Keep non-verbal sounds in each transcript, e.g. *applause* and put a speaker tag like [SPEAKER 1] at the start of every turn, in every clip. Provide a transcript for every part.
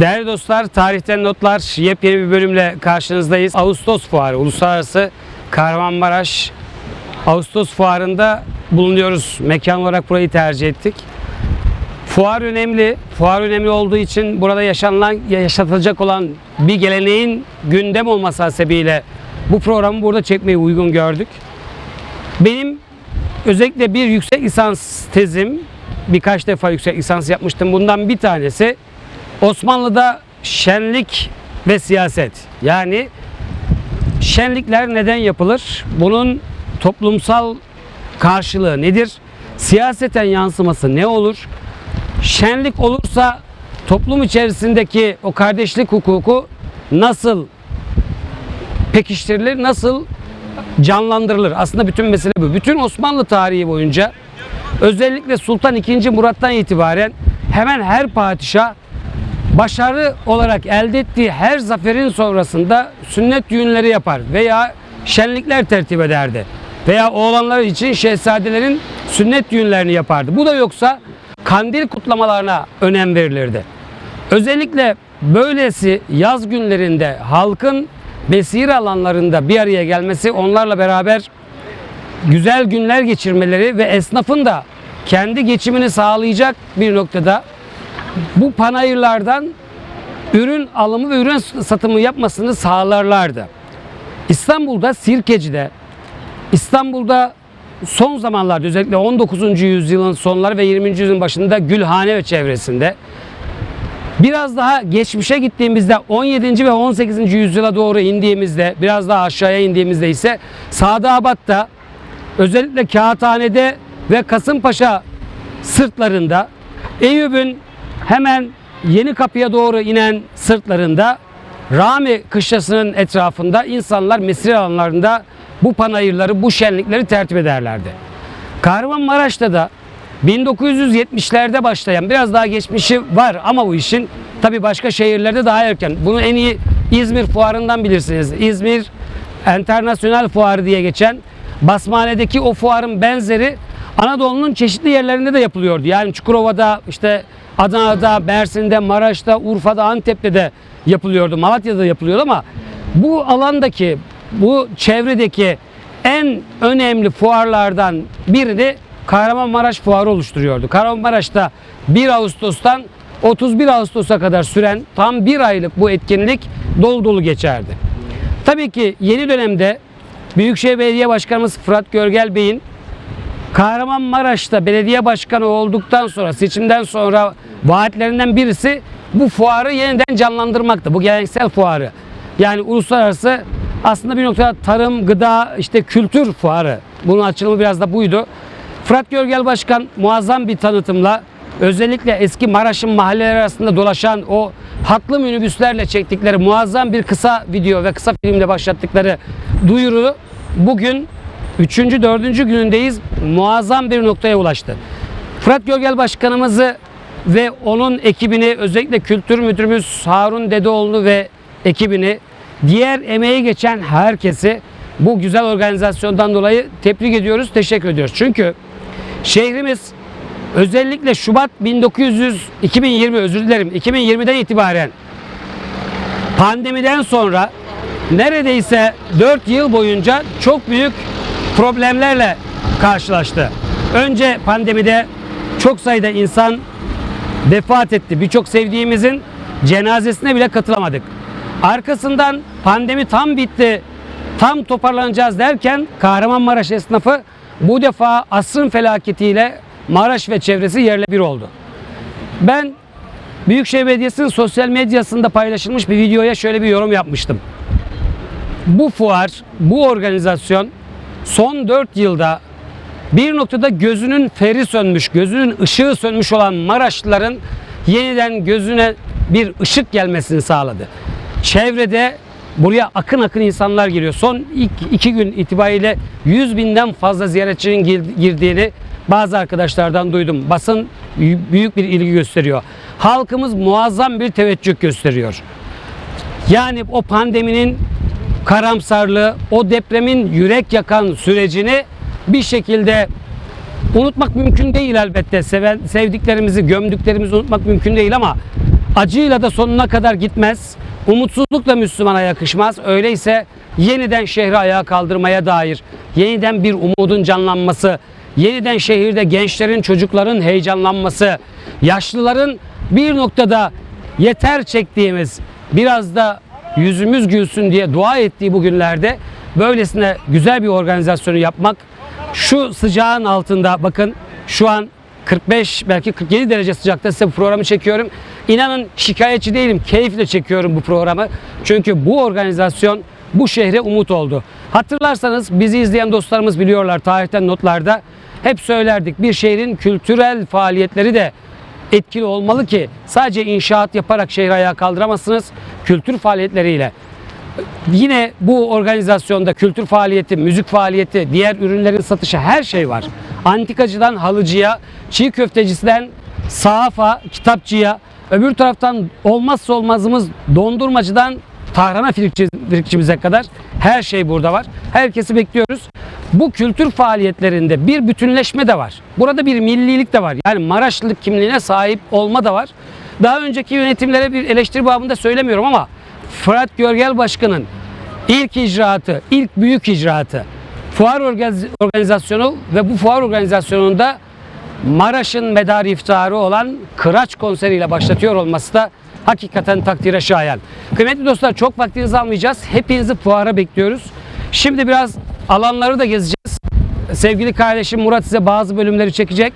[SPEAKER 1] Değerli dostlar, Tarihten Notlar yepyeni bir bölümle karşınızdayız. Ağustos Fuarı, Uluslararası Kahramanmaraş Ağustos Fuarı'nda bulunuyoruz. Mekan olarak burayı tercih ettik. Fuar önemli. Fuar önemli olduğu için burada yaşanılan, yaşatılacak olan bir geleneğin gündem olması hasebiyle bu programı burada çekmeyi uygun gördük. Benim özellikle bir yüksek lisans tezim, birkaç defa yüksek lisans yapmıştım. Bundan bir tanesi Osmanlı'da şenlik ve siyaset. Yani şenlikler neden yapılır? Bunun toplumsal karşılığı nedir? Siyaseten yansıması ne olur? Şenlik olursa toplum içerisindeki o kardeşlik hukuku nasıl pekiştirilir, nasıl canlandırılır? Aslında bütün mesele bu. Bütün Osmanlı tarihi boyunca özellikle Sultan II. Murat'tan itibaren hemen her padişah başarı olarak elde ettiği her zaferin sonrasında sünnet düğünleri yapar veya şenlikler tertip ederdi. Veya oğlanlar için şehzadelerin sünnet düğünlerini yapardı. Bu da yoksa kandil kutlamalarına önem verilirdi. Özellikle böylesi yaz günlerinde halkın mesire alanlarında bir araya gelmesi onlarla beraber güzel günler geçirmeleri ve esnafın da kendi geçimini sağlayacak bir noktada bu panayırlardan ürün alımı ve ürün satımı yapmasını sağlarlardı. İstanbul'da Sirkeci'de, İstanbul'da son zamanlarda özellikle 19. yüzyılın sonları ve 20. yüzyılın başında Gülhane ve çevresinde Biraz daha geçmişe gittiğimizde 17. ve 18. yüzyıla doğru indiğimizde biraz daha aşağıya indiğimizde ise Sadıabat'ta özellikle Kağıthane'de ve Kasımpaşa sırtlarında Eyüp'ün hemen Yeni Kapı'ya doğru inen sırtlarında Rami kışlasının etrafında insanlar mesire alanlarında bu panayırları, bu şenlikleri tertip ederlerdi. Kahramanmaraş'ta da 1970'lerde başlayan biraz daha geçmişi var ama bu işin tabi başka şehirlerde daha erken. Bunu en iyi İzmir fuarından bilirsiniz. İzmir Enternasyonel Fuarı diye geçen Basmane'deki o fuarın benzeri Anadolu'nun çeşitli yerlerinde de yapılıyordu. Yani Çukurova'da, işte Adana'da, Mersin'de, Maraş'ta, Urfa'da, Antep'te de yapılıyordu. Malatya'da da yapılıyordu ama bu alandaki, bu çevredeki en önemli fuarlardan birini Kahramanmaraş Fuarı oluşturuyordu. Kahramanmaraş'ta 1 Ağustos'tan 31 Ağustos'a kadar süren tam bir aylık bu etkinlik dolu dolu geçerdi. Tabii ki yeni dönemde Büyükşehir Belediye Başkanımız Fırat Görgel Bey'in Kahramanmaraş'ta belediye başkanı olduktan sonra seçimden sonra vaatlerinden birisi bu fuarı yeniden canlandırmaktı. Bu geleneksel fuarı. Yani uluslararası aslında bir noktada tarım, gıda, işte kültür fuarı. Bunun açılımı biraz da buydu. Fırat Görgel Başkan muazzam bir tanıtımla özellikle eski Maraş'ın mahalleleri arasında dolaşan o hatlı minibüslerle çektikleri muazzam bir kısa video ve kısa filmle başlattıkları duyuru bugün 3. 4. günündeyiz. Muazzam bir noktaya ulaştı. Fırat Görgel Başkanımızı ve onun ekibini özellikle kültür müdürümüz Harun Dedeoğlu ve ekibini diğer emeği geçen herkesi bu güzel organizasyondan dolayı tebrik ediyoruz, teşekkür ediyoruz. Çünkü şehrimiz özellikle Şubat 1900 2020 özür dilerim 2020'den itibaren pandemiden sonra neredeyse 4 yıl boyunca çok büyük problemlerle karşılaştı. Önce pandemide çok sayıda insan vefat etti. Birçok sevdiğimizin cenazesine bile katılamadık. Arkasından pandemi tam bitti, tam toparlanacağız derken Kahramanmaraş esnafı bu defa asrın felaketiyle Maraş ve çevresi yerle bir oldu. Ben Büyükşehir Belediyesi'nin sosyal medyasında paylaşılmış bir videoya şöyle bir yorum yapmıştım. Bu fuar, bu organizasyon son 4 yılda bir noktada gözünün feri sönmüş, gözünün ışığı sönmüş olan Maraşlıların yeniden gözüne bir ışık gelmesini sağladı. Çevrede buraya akın akın insanlar geliyor. Son ilk iki gün itibariyle 100 binden fazla ziyaretçinin gir- girdiğini bazı arkadaşlardan duydum. Basın büyük bir ilgi gösteriyor. Halkımız muazzam bir teveccüh gösteriyor. Yani o pandeminin karamsarlığı, o depremin yürek yakan sürecini bir şekilde unutmak mümkün değil elbette. Seven, sevdiklerimizi, gömdüklerimizi unutmak mümkün değil ama Acıyla da sonuna kadar gitmez. Umutsuzluk da Müslümana yakışmaz. Öyleyse yeniden şehri ayağa kaldırmaya dair, yeniden bir umudun canlanması, yeniden şehirde gençlerin, çocukların heyecanlanması, yaşlıların bir noktada yeter çektiğimiz, biraz da yüzümüz gülsün diye dua ettiği bu günlerde böylesine güzel bir organizasyonu yapmak, şu sıcağın altında bakın şu an 45 belki 47 derece sıcakta size bu programı çekiyorum. İnanın şikayetçi değilim. Keyifle çekiyorum bu programı. Çünkü bu organizasyon bu şehre umut oldu. Hatırlarsanız bizi izleyen dostlarımız biliyorlar tarihten notlarda. Hep söylerdik bir şehrin kültürel faaliyetleri de etkili olmalı ki sadece inşaat yaparak şehri ayağa kaldıramazsınız. Kültür faaliyetleriyle Yine bu organizasyonda kültür faaliyeti, müzik faaliyeti, diğer ürünlerin satışı her şey var. Antikacıdan halıcıya, çiğ köftecisinden sahafa, kitapçıya, öbür taraftan olmazsa olmazımız dondurmacıdan firikçi, firikçimize kadar her şey burada var. Herkesi bekliyoruz. Bu kültür faaliyetlerinde bir bütünleşme de var. Burada bir millilik de var. Yani Maraşlılık kimliğine sahip olma da var. Daha önceki yönetimlere bir eleştiri babında söylemiyorum ama Fırat Görgel Başkan'ın ilk icraatı, ilk büyük icraatı fuar organiz- organizasyonu ve bu fuar organizasyonunda Maraş'ın medarı iftiharı olan Kıraç konseriyle başlatıyor olması da hakikaten takdire şayan. Kıymetli dostlar çok vaktinizi almayacağız. Hepinizi fuara bekliyoruz. Şimdi biraz alanları da gezeceğiz. Sevgili kardeşim Murat size bazı bölümleri çekecek.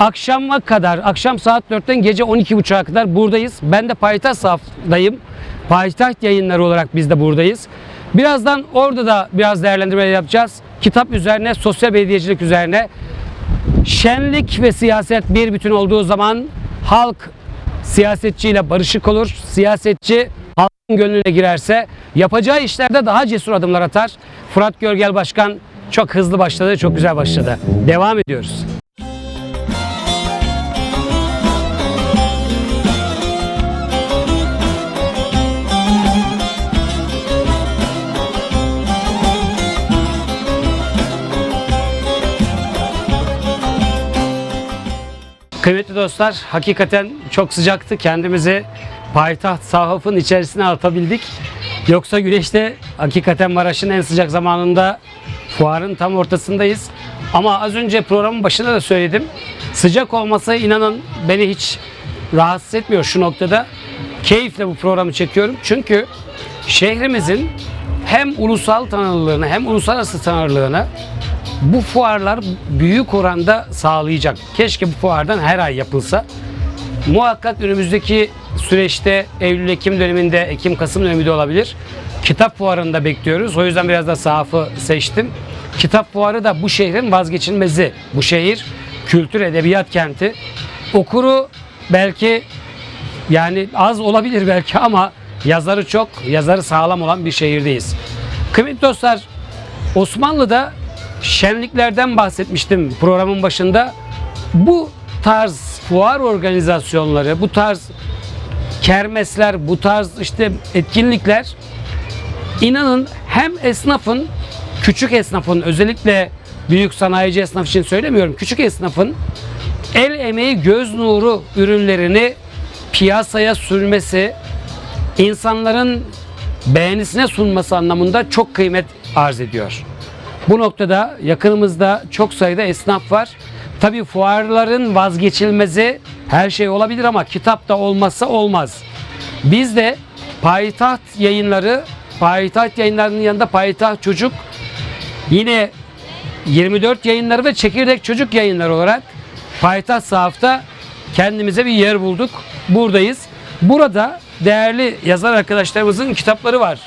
[SPEAKER 1] Akşama kadar, akşam saat 4'ten gece 12.30'a kadar buradayız. Ben de payitaht safdayım. Payitaht yayınları olarak biz de buradayız. Birazdan orada da biraz değerlendirme yapacağız. Kitap üzerine, sosyal belediyecilik üzerine. Şenlik ve siyaset bir bütün olduğu zaman halk siyasetçiyle barışık olur. Siyasetçi gönlüne girerse yapacağı işlerde daha cesur adımlar atar. Fırat Görgel Başkan çok hızlı başladı, çok güzel başladı. Devam ediyoruz. Kıymetli dostlar, hakikaten çok sıcaktı. Kendimizi payitaht sahafın içerisine atabildik. Yoksa güneşte hakikaten Maraş'ın en sıcak zamanında fuarın tam ortasındayız. Ama az önce programın başında da söyledim. Sıcak olması inanın beni hiç rahatsız etmiyor şu noktada. Keyifle bu programı çekiyorum. Çünkü şehrimizin hem ulusal tanınırlığını hem uluslararası tanınırlığını bu fuarlar büyük oranda sağlayacak. Keşke bu fuardan her ay yapılsa. Muhakkak önümüzdeki süreçte Eylül-Ekim döneminde, Ekim-Kasım döneminde olabilir. Kitap fuarında bekliyoruz. O yüzden biraz da sahafı seçtim. Kitap fuarı da bu şehrin vazgeçilmezi. Bu şehir kültür edebiyat kenti. Okuru belki yani az olabilir belki ama yazarı çok, yazarı sağlam olan bir şehirdeyiz. Kıymetli dostlar, Osmanlı'da şenliklerden bahsetmiştim programın başında. Bu tarz fuar organizasyonları, bu tarz kermesler, bu tarz işte etkinlikler inanın hem esnafın, küçük esnafın özellikle büyük sanayici esnaf için söylemiyorum. Küçük esnafın el emeği göz nuru ürünlerini piyasaya sürmesi, insanların beğenisine sunması anlamında çok kıymet arz ediyor. Bu noktada yakınımızda çok sayıda esnaf var. Tabii fuarların vazgeçilmezi her şey olabilir ama kitap da olmazsa olmaz. Biz de Payitaht yayınları, Payitaht yayınlarının yanında Payitaht Çocuk yine 24 yayınları ve Çekirdek Çocuk yayınları olarak Payitaht Sahaf'ta kendimize bir yer bulduk. Buradayız. Burada değerli yazar arkadaşlarımızın kitapları var.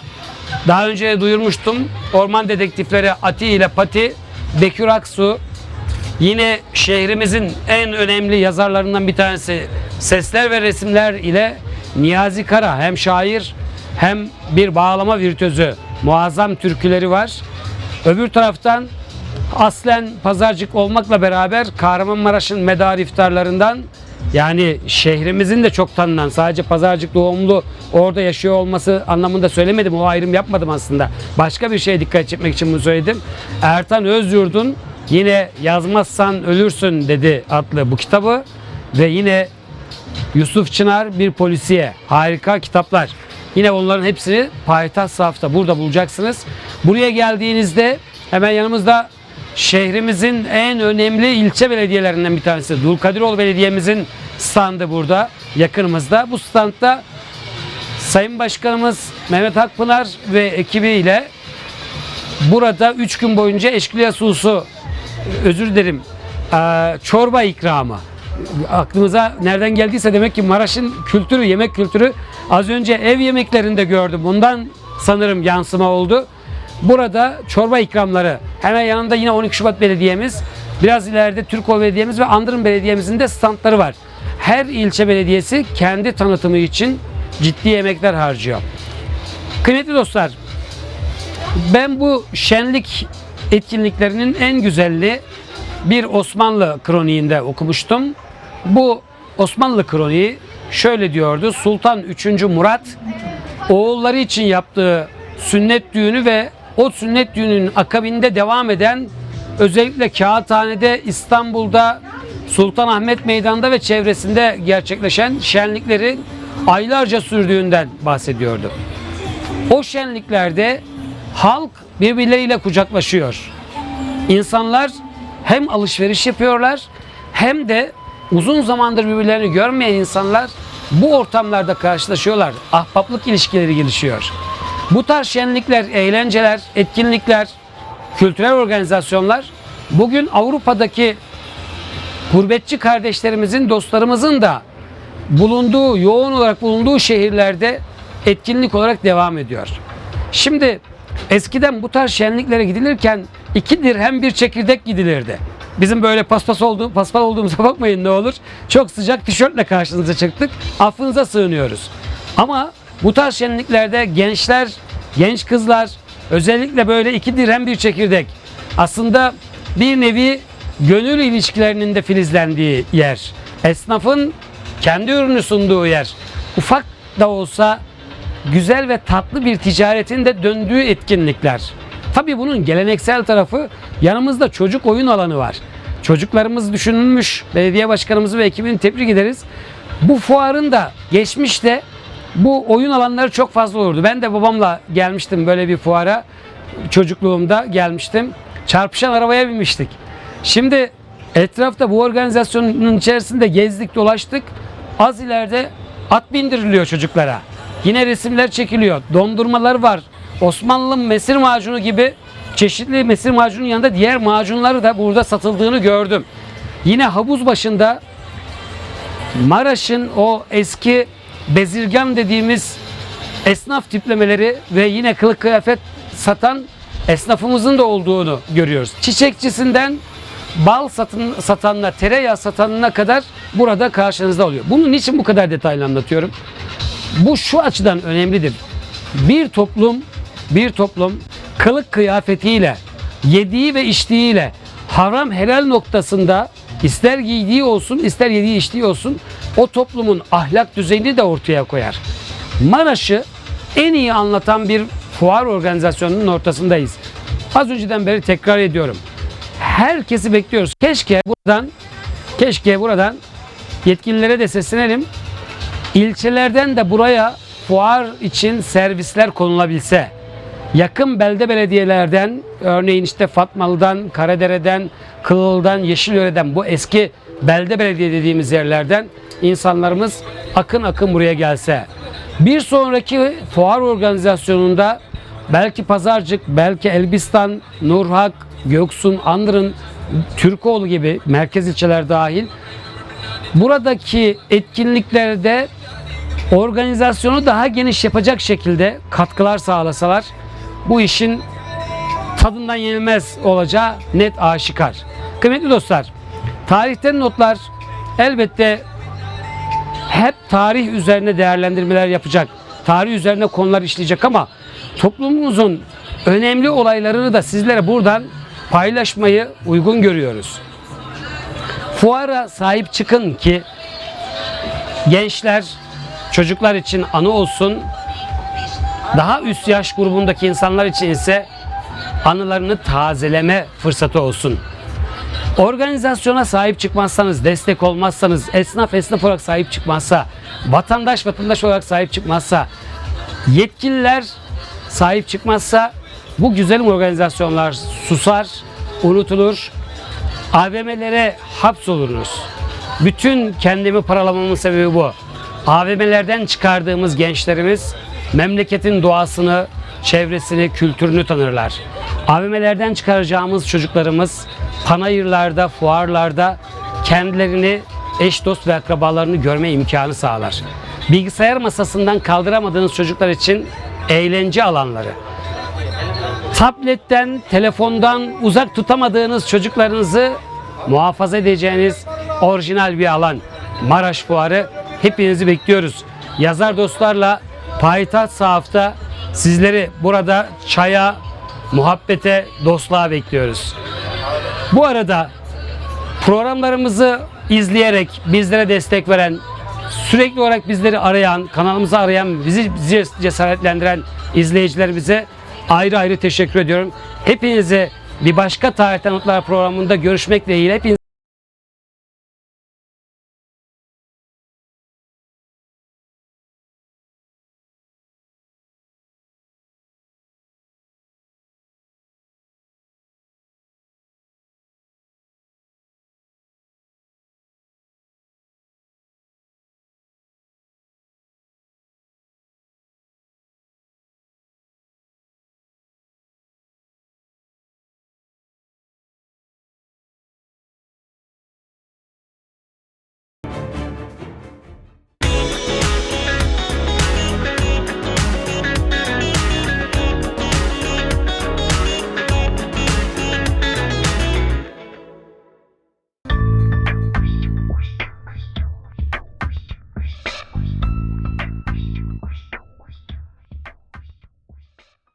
[SPEAKER 1] Daha önce duyurmuştum. Orman dedektifleri Ati ile Pati, Bekir Aksu. Yine şehrimizin en önemli yazarlarından bir tanesi Sesler ve Resimler ile Niyazi Kara hem şair hem bir bağlama virtüözü muazzam türküleri var. Öbür taraftan aslen pazarcık olmakla beraber Kahramanmaraş'ın medar iftarlarından yani şehrimizin de çok tanınan sadece pazarcık doğumlu orada yaşıyor olması anlamında söylemedim. O ayrım yapmadım aslında. Başka bir şeye dikkat çekmek için bunu söyledim. Ertan Özyurt'un yine yazmazsan ölürsün dedi adlı bu kitabı ve yine Yusuf Çınar bir polisiye. Harika kitaplar. Yine onların hepsini Payitaht Saf'ta burada bulacaksınız. Buraya geldiğinizde hemen yanımızda şehrimizin en önemli ilçe belediyelerinden bir tanesi. Dulkadiroğlu Belediye'mizin standı burada yakınımızda. Bu standta Sayın Başkanımız Mehmet Akpınar ve ekibiyle burada 3 gün boyunca eşkıya susu özür dilerim çorba ikramı aklımıza nereden geldiyse demek ki Maraş'ın kültürü yemek kültürü az önce ev yemeklerinde gördüm bundan sanırım yansıma oldu burada çorba ikramları hemen yanında yine 12 Şubat Belediye'miz biraz ileride Türkoğlu Belediye'miz ve Andırın Belediye'mizin de standları var her ilçe belediyesi kendi tanıtımı için ciddi emekler harcıyor kıymetli dostlar ben bu şenlik etkinliklerinin en güzelliği bir Osmanlı kroniğinde okumuştum. Bu Osmanlı kroniği şöyle diyordu. Sultan 3. Murat oğulları için yaptığı sünnet düğünü ve o sünnet düğünün akabinde devam eden özellikle Kağıthane'de İstanbul'da Sultanahmet Meydanı'nda ve çevresinde gerçekleşen şenlikleri aylarca sürdüğünden bahsediyordu. O şenliklerde halk birbirleriyle kucaklaşıyor. İnsanlar hem alışveriş yapıyorlar hem de uzun zamandır birbirlerini görmeyen insanlar bu ortamlarda karşılaşıyorlar. Ahbaplık ilişkileri gelişiyor. Bu tarz şenlikler, eğlenceler, etkinlikler, kültürel organizasyonlar bugün Avrupa'daki gurbetçi kardeşlerimizin, dostlarımızın da bulunduğu, yoğun olarak bulunduğu şehirlerde etkinlik olarak devam ediyor. Şimdi eskiden bu tarz şenliklere gidilirken iki dirhem bir çekirdek gidilirdi. Bizim böyle paspas olduğu, paspal olduğumuza *laughs* bakmayın ne olur. Çok sıcak tişörtle karşınıza çıktık. Affınıza sığınıyoruz. Ama bu tarz şenliklerde gençler, genç kızlar özellikle böyle iki dirhem bir çekirdek aslında bir nevi gönül ilişkilerinin de filizlendiği yer. Esnafın kendi ürünü sunduğu yer. Ufak da olsa güzel ve tatlı bir ticaretin de döndüğü etkinlikler. Tabii bunun geleneksel tarafı yanımızda çocuk oyun alanı var. Çocuklarımız düşünülmüş. Belediye başkanımızı ve ekibini tebrik ederiz. Bu fuarın da geçmişte bu oyun alanları çok fazla olurdu. Ben de babamla gelmiştim böyle bir fuara. Çocukluğumda gelmiştim. Çarpışan arabaya binmiştik. Şimdi etrafta bu organizasyonun içerisinde gezdik dolaştık. Az ileride at bindiriliyor çocuklara. Yine resimler çekiliyor. Dondurmalar var. Osmanlı mesir macunu gibi çeşitli mesir macunun yanında diğer macunları da burada satıldığını gördüm. Yine havuz başında Maraş'ın o eski bezirgan dediğimiz esnaf tiplemeleri ve yine kılık kıyafet satan esnafımızın da olduğunu görüyoruz. Çiçekçisinden bal satın, satanına, tereyağı satanına kadar burada karşınızda oluyor. Bunun için bu kadar detaylı anlatıyorum? Bu şu açıdan önemlidir. Bir toplum, bir toplum kılık kıyafetiyle, yediği ve içtiğiyle haram helal noktasında ister giydiği olsun, ister yediği içtiği olsun o toplumun ahlak düzeyini de ortaya koyar. Maraş'ı en iyi anlatan bir fuar organizasyonunun ortasındayız. Az önceden beri tekrar ediyorum. Herkesi bekliyoruz. Keşke buradan keşke buradan yetkililere de seslenelim. İlçelerden de buraya fuar için servisler konulabilse, yakın belde belediyelerden, örneğin işte Fatmalı'dan, Karadere'den, Kılıl'dan, Yeşilyöre'den bu eski belde belediye dediğimiz yerlerden insanlarımız akın akın buraya gelse. Bir sonraki fuar organizasyonunda belki Pazarcık, belki Elbistan, Nurhak, Göksun, Andırın, Türkoğlu gibi merkez ilçeler dahil buradaki etkinliklerde organizasyonu daha geniş yapacak şekilde katkılar sağlasalar bu işin tadından yenilmez olacağı net aşikar. Kıymetli dostlar, tarihten notlar elbette hep tarih üzerine değerlendirmeler yapacak. Tarih üzerine konular işleyecek ama toplumumuzun önemli olaylarını da sizlere buradan paylaşmayı uygun görüyoruz. Fuara sahip çıkın ki gençler, çocuklar için anı olsun. Daha üst yaş grubundaki insanlar için ise anılarını tazeleme fırsatı olsun. Organizasyona sahip çıkmazsanız, destek olmazsanız, esnaf esnaf olarak sahip çıkmazsa, vatandaş vatandaş olarak sahip çıkmazsa, yetkililer sahip çıkmazsa bu güzel organizasyonlar susar, unutulur, AVM'lere hapsoluruz. Bütün kendimi paralamamın sebebi bu. AVM'lerden çıkardığımız gençlerimiz memleketin doğasını, çevresini, kültürünü tanırlar. AVM'lerden çıkaracağımız çocuklarımız panayırlarda, fuarlarda kendilerini, eş dost ve akrabalarını görme imkanı sağlar. Bilgisayar masasından kaldıramadığınız çocuklar için eğlence alanları, tabletten, telefondan uzak tutamadığınız çocuklarınızı muhafaza edeceğiniz orijinal bir alan. Maraş Fuarı hepinizi bekliyoruz. Yazar dostlarla Payitaht Sahaf'ta sizleri burada çaya, muhabbete, dostluğa bekliyoruz. Bu arada programlarımızı izleyerek bizlere destek veren, sürekli olarak bizleri arayan, kanalımızı arayan, bizi, cesaretlendiren izleyicilerimize ayrı ayrı teşekkür ediyorum. Hepinize bir başka Tarihten Notlar programında görüşmek dileğiyle hepinize